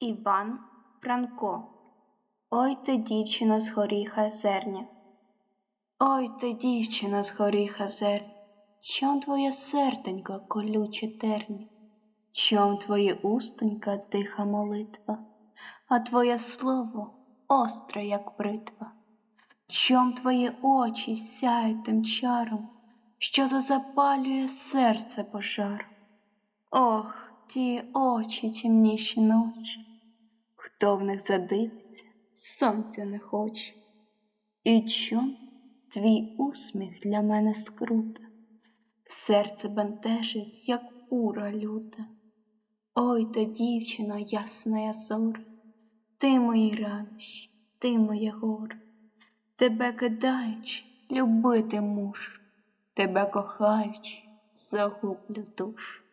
Іван Франко Ой ти, дівчино з горіха зерня. Ой ти, дівчино з горіха зерня, Чом твоє серденько колюче терня? Чом твої устонька тиха молитва, А твоє слово остре, як бритва? Чом твої очі сяють тим чаром, Що запалює серце пожаром? Ох, ті очі тімніші ночі, Хто в них задивиться, сонця не хоче. І чом твій усміх для мене скрута, Серце бентежить, як ура люта. Ой та дівчино, ясна зоре, Ти мої ранощі, ти моє горе, Тебе кидаючи, любити муж, Тебе кохаючи, загублю душу.